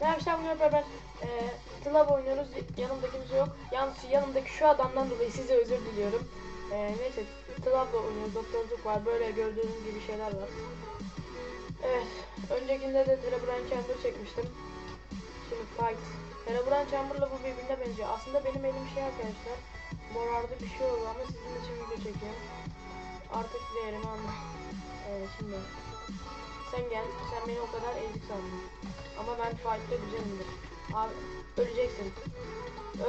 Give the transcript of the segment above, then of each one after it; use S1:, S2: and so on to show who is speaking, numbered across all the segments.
S1: Arkadaşlar bugün beraber e, Club oynuyoruz. Yanımda kimse yok. Yalnız yanımdaki şu adamdan dolayı size özür diliyorum. E, neyse Club'da oynuyoruz. Doktorluk var. Böyle gördüğünüz gibi şeyler var. Evet. Öncekinde de Herobrine Chamber çekmiştim. Şimdi fight. Herobrine Chamber'la bu birbirine benziyor. Aslında benim elim şey arkadaşlar. Morardı bir şey oldu ama sizin için video çekiyorum. Artık değerimi anla. Evet şimdi. Sen gel. Sen beni o kadar ezik sandın. Ama ben fight'ta güzelimdir. Abi öleceksin.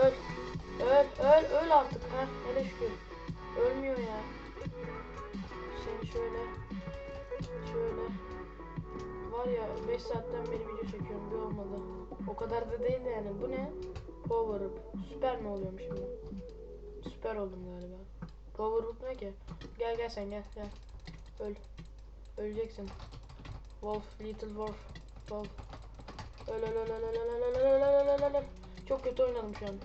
S1: Öl. Öl. Öl. Öl artık. ha. hele şükür. Ölmüyor ya. Seni şöyle. Şöyle. Var ya 5 saatten beri video çekiyorum. Bir olmadı. O kadar da değil de yani. Bu ne? Power up. Süper mi oluyorum şimdi? Süper oldum galiba. Power up ne ki? Gel gel sen gel gel. Öl. Öleceksin. Wolf, Little Wolf. Wolf. Öl öl öl öl öl öl öl öl öl öl öl. Çok kötü oynadım şu an.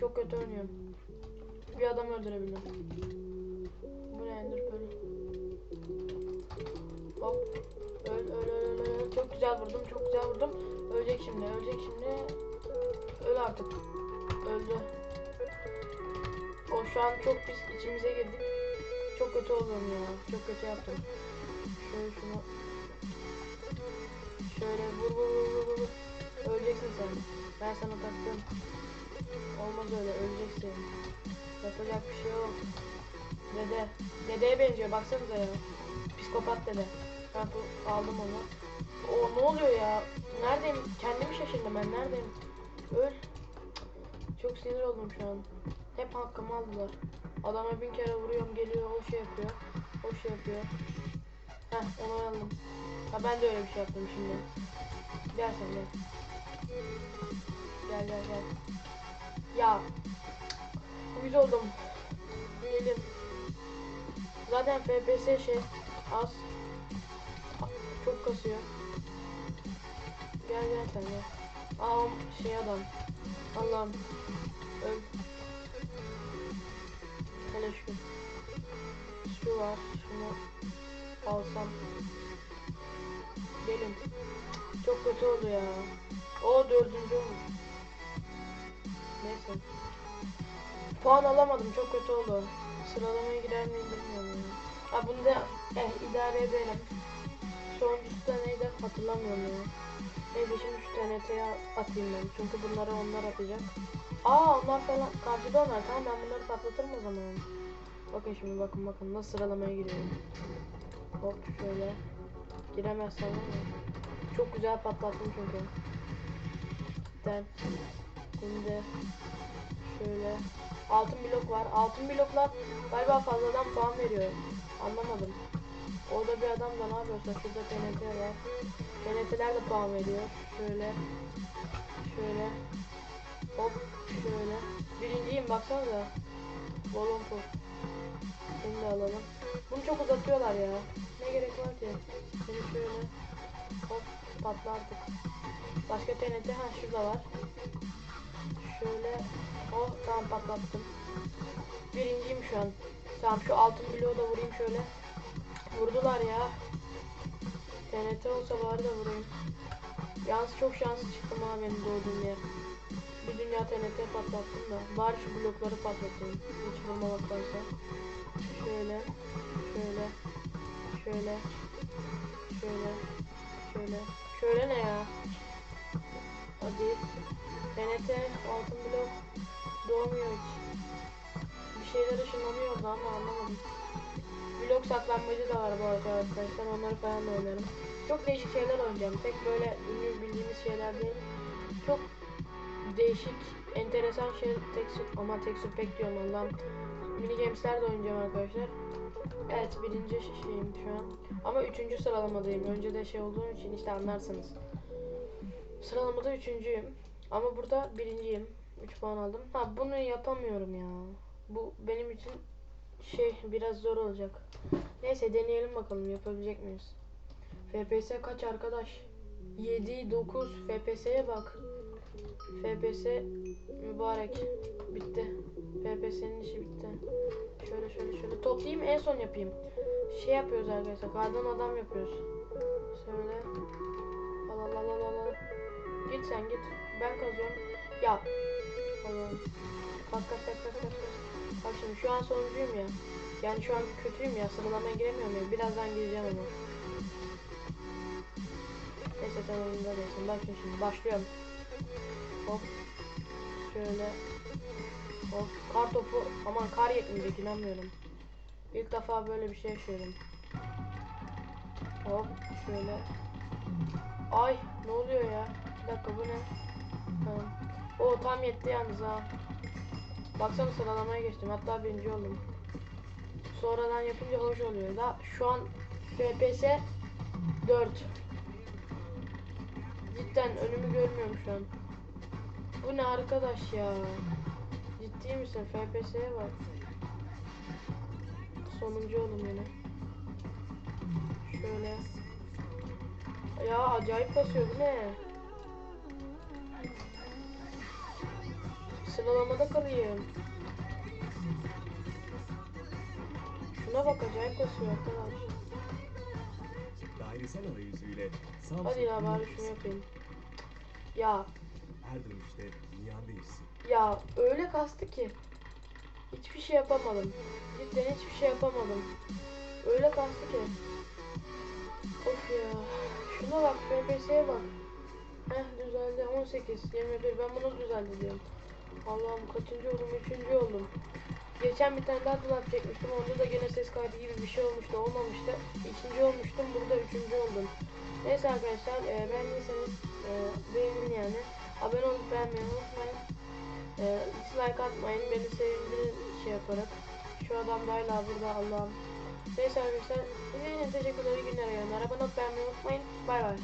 S1: Çok kötü oynuyorum. Bir adam öldürebildim. Bu ne Ender Pearl? Hop. Öl öl öl öl öl. Çok güzel vurdum. Çok güzel vurdum. Ölecek şimdi. Ölecek şimdi. Öl artık. Öldü. O şu an çok pis içimize girdik. Çok kötü oldum ya. Çok kötü yaptım. Şöyle şunu Şöyle vur. Öleceksin sen. Ben sana taktım. Olmaz öyle öleceksin. Yapacak bir şey yok. Dede. Dedeye benziyor baksanıza ya. Psikopat dede. Ben bu, aldım onu. O ne oluyor ya? Neredeyim? Kendimi şaşırdım ben. Neredeyim? Öl. Çok sinir oldum şu an. Hep hakkımı aldılar. Adama bin kere vuruyorum geliyor o şey yapıyor. O şey yapıyor. Heh onu aldım. Ha ben de öyle bir şey yaptım şimdi. Gel sen gel. Gel gel gel. Ya. Uyuz oldum. Gelin. Zaten FPS şey az. Çok kasıyor. Gel gel sen gel. Aa şey adam. Allah'ım. Öl. Hele şükür. Şu var. Şunu alsam. Gelin. Çok kötü oldu ya. O dördüncü olmuş. Neyse. Puan alamadım. Çok kötü oldu. Sıralamaya girer miyim bilmiyorum. Ya. Ha bunu da eh, idare edelim. Sonuncusu da neydi hatırlamıyorum ya. Neyse şimdi şu TNT'ye atayım ben. Çünkü bunları onlar atacak. Aa onlar falan karşıda onlar. Tamam ben bunları patlatırım o zaman. Bakın şimdi bakın bakın nasıl sıralamaya giriyorum. Hop şöyle. Giremezsem ama. Çok güzel patlattım çünkü. Ben şimdi şöyle altın blok var. Altın bloklar galiba fazladan puan veriyor. Anlamadım. Orada bir adam da ne yapıyorsa şurada TNT var. TNT'ler de puan veriyor. Şöyle şöyle hop şöyle. Birinciyim baksanıza. Balon top. Bunu da alalım. Bunu çok uzatıyorlar ya. Gerek var ki? Seni şöyle hop patla artık. Başka TNT ha şurada var. Şöyle oh tamam patlattım. Birinciyim şu an. Tamam şu altın bloğu da vurayım şöyle. Vurdular ya. TNT olsa bari de vurayım. Yalnız çok şanslı çıktım ha benim doğduğum yer. Bir dünya TNT patlattım da. Bari şu blokları patlatayım. Hiç vurmamaktansa. Şöyle. Şöyle. Şöyle. Şöyle. Şöyle. Şöyle ne ya? Hadi. TNT altın blok doğmuyor hiç. Bir şeyler ışınlanıyordu ama anlamadım. Blok saklanmacı da var bu arada arkadaşlar. Onları falan da oynarım. Çok değişik şeyler oynayacağım. Pek böyle ünlü bildiğimiz şeyler değil. Çok değişik, enteresan şey tek ama tek pek diyorum Allah'ım. Mini games'ler de oynayacağım arkadaşlar. Evet birinci şeyim şu an. Ama üçüncü sıralamadayım. Önce de şey olduğum için işte anlarsınız. Sıralamada üçüncüyüm. Ama burada birinciyim. 3 puan aldım. Ha bunu yapamıyorum ya. Bu benim için şey biraz zor olacak. Neyse deneyelim bakalım yapabilecek miyiz? FPS kaç arkadaş? 7 9 FPS'ye bak. FPS mübarek. FPS'nin işi bitti. Şöyle şöyle şöyle toplayayım en son yapayım. Şey yapıyoruz arkadaşlar. Kardan adam yapıyoruz. Şöyle. Al al al al al. Git sen git. Ben kazıyorum. Ya. Allah'ım. Kalk kalk kalk kalk. kalk. Bak şimdi şu an sonuncuyum ya. Yani şu an kötüyüm ya. Sıralamaya giremiyorum ya. Birazdan gireceğim ama. Neyse sen oyunda değilsin. Bak şimdi başlıyorum. Hop. Şöyle. Hop. Kar topu. Aman kar yetmeyecek inanmıyorum. İlk defa böyle bir şey yaşıyorum. Hop. Şöyle. Ay ne oluyor ya? Bir dakika bu ne? O tam yetti yalnız ha. Baksana sıralamaya geçtim. Hatta birinci oldum. Sonradan yapınca hoş oluyor. Da şu an FPS 4. Cidden önümü görmüyorum şu an. Bu ne arkadaş ya? Ciddi misin? FPS'ye bak. Sonuncu oldum yine. Şöyle. Ya acayip basıyor bu ne? Sıralamada kalayım. Şuna bak acayip basıyor arkadaş.
S2: Dairesel arayüzüyle Samsung
S1: Hadi ya bari şunu yapayım. Ya
S2: Her dönüşte dünyanın değişsin.
S1: Ya öyle kastı ki. Hiçbir şey yapamadım. Cidden hiçbir şey yapamadım. Öyle kastı ki. Of ya. Şuna bak FPS'ye bak. Heh düzeldi 18 21 ben bunu düzeldi diyorum. Allah'ım kaçıncı oldum? Üçüncü oldum. Geçen bir tane daha dolap çekmiştim. Onda da gene ses kaydı gibi bir şey olmuştu. Olmamıştı. İkinci olmuştum. Burada üçüncü oldum. Neyse arkadaşlar e, beğendiyseniz e, beğenin yani. Abone olup beğenmeyi unutmayın. E, dislike atmayın. Beni sevindirin şey yaparak. Şu adam da hala burada Allah'ım. Neyse arkadaşlar. İçin teşekkürler. Günler. yarınlar. Abone olup beğenmeyi unutmayın. Bay bay.